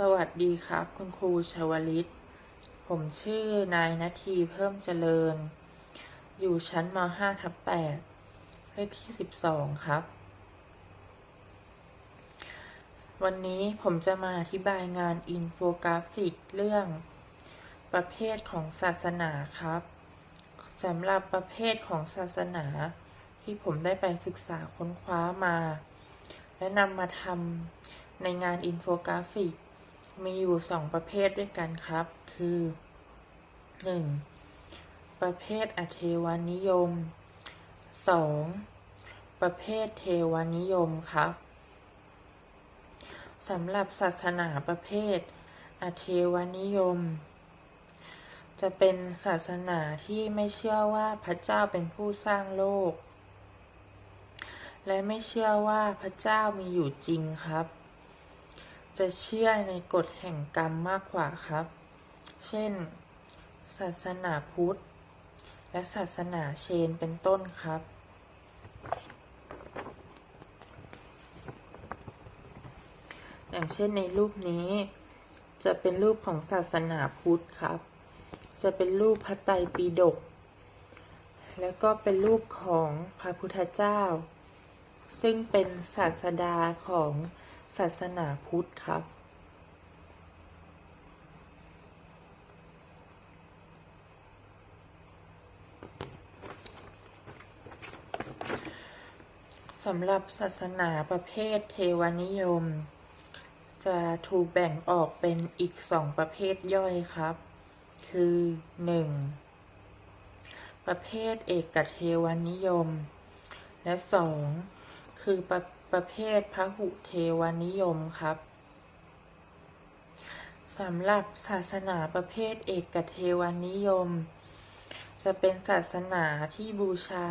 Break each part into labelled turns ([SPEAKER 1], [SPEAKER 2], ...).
[SPEAKER 1] สวัสดีครับ คุณครูชวลิต ผมชื่อนายนาทีเพิ่มเจริญ อยู่ชั้นม .5 ทับ8เลขที่ 12 ครับ วันนี้ผมจะมาอธิบายงานอินโฟกราฟิกเรื่อง ประเภทของศาสนาครับสำหรับประเภทของศาสนา ที่ผมได้ไปศึกษาค้นคว้ามา และนำมาทำในงานอินโฟกราฟิก มีอยู่สองประเภทด้วยกันครับ คือ 1. ประเภทอเทวานิยม 2. ประเภทเทวานิยมครับสำหรับศาสนาประเภท อเทวานิยม จะเป็นศาสนาที่ไม่เชื่อว่าพระเจ้าเป็นผู้สร้างโลก และไม่เชื่อว่าพระเจ้ามีอยู่จริงครับ จะเชื่อในกฎแห่งกรรมมากกว่าครับ เช่น ศาสนาพุทธ และศาสนาเชนเป็นต้นครับ อย่างเช่นในรูปนี้จะเป็นรูปของศาสนาพุทธครับ จะเป็นรูปพระไตรปิฎก แล้วก็เป็นรูปของพระพุทธเจ้า ซึ่งเป็นศาสดาของ ศาสนาพุทธครับ สำหรับศาสนาประเภทเทวนิยม จะถูกแบ่งออกเป็นอีกสองประเภทย่อยครับ คือ 1. ประเภทเอกเทวนิยม และ 2. คือประ ประเภทพหุเทวนิยมครับสำหรับศาสนาประเภทเอกเทวนิยม จะเป็นศาสนาที่บูชา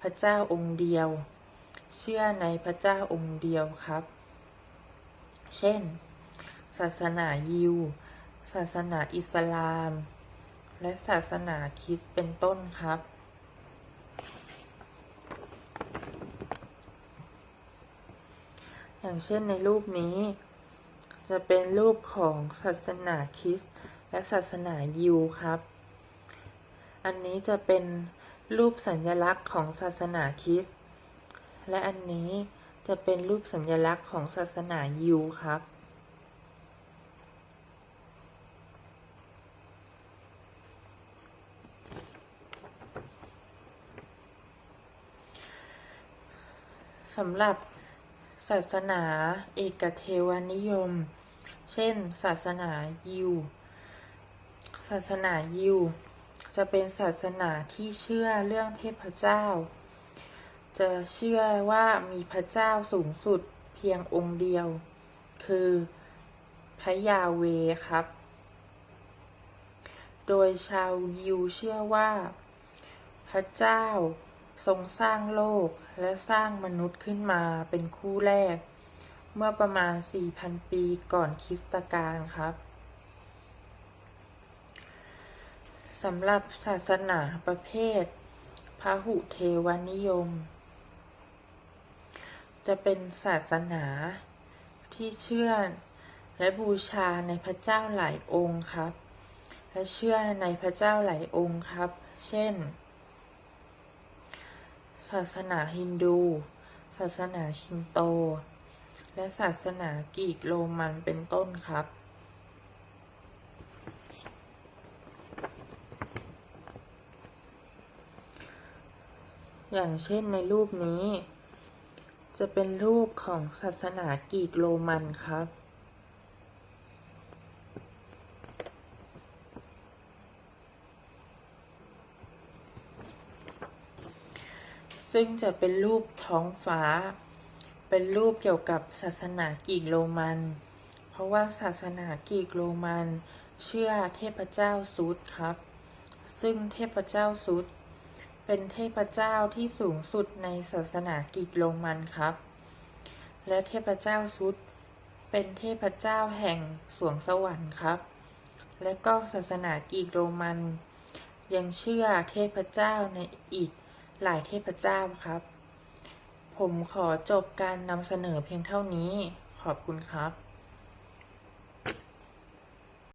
[SPEAKER 1] พระเจ้าองค์เดียว เชื่อในพระเจ้าองค์เดียวครับ เช่น ศาสนายิว ศาสนาอิสลาม และศาสนาคริสต์เป็นต้นครับ อย่างเช่นในรูปนี้ จะเป็นรูปของศาสนาคริสต์และศาสนายิวครับ อันนี้จะเป็นรูปสัญลักษณ์ของศาสนาคริสต์และอันนี้จะเป็นรูปสัญลักษณ์ของศาสนายิวครับสำหรับ ศาสนาเอกเทวนิยม เช่น ศาสนายิว ศาสนายิว จะเป็นศาสนาที่เชื่อเรื่องเทพเจ้า จะเชื่อว่ามีพระเจ้าสูงสุดเพียงองค์เดียว คือพระยาเวครับ โดยชาวยิวเชื่อว่า พระเจ้า ทรงสร้างโลกและสร้างมนุษย์ขึ้นมาเป็นคู่แรก เมื่อประมาณ 4,000 ปีก่อนคริสตกาลครับสำหรับศาสนาประเภทพหุเทวานิยม จะเป็นศาสนาที่เชื่อและบูชาในพระเจ้าหลายองค์ครับ และเชื่อในพระเจ้าหลายองค์ครับ เช่น ศาสนาฮินดู ศาสนาชินโต และศาสนากรีกโรมันเป็นต้นครับ อย่างเช่นในรูปนี้ จะเป็นรูปของศาสนากรีกโรมันครับ ซึ่งจะเป็นรูปท้องฟ้า เป็นรูปเกี่ยวกับศาสนากรีกโรมัน เพราะว่าศาสนากรีกโรมัน เชื่อเทพเจ้าซุดครับ ซึ่งเทพเจ้าซุดเป็นเทพเจ้าที่สูงสุดในศาสนากรีกโรมันครับ และเทพเจ้าซุดเป็นเทพเจ้าแห่งสวงสวรรค์ครับ และก็ศาสนากรีกโรมัน ยังเชื่อเทพเจ้าในอีก หลายเทพเจ้าครับ ผมขอจบการนำเสนอเพียงเท่านี้ ขอบคุณครับ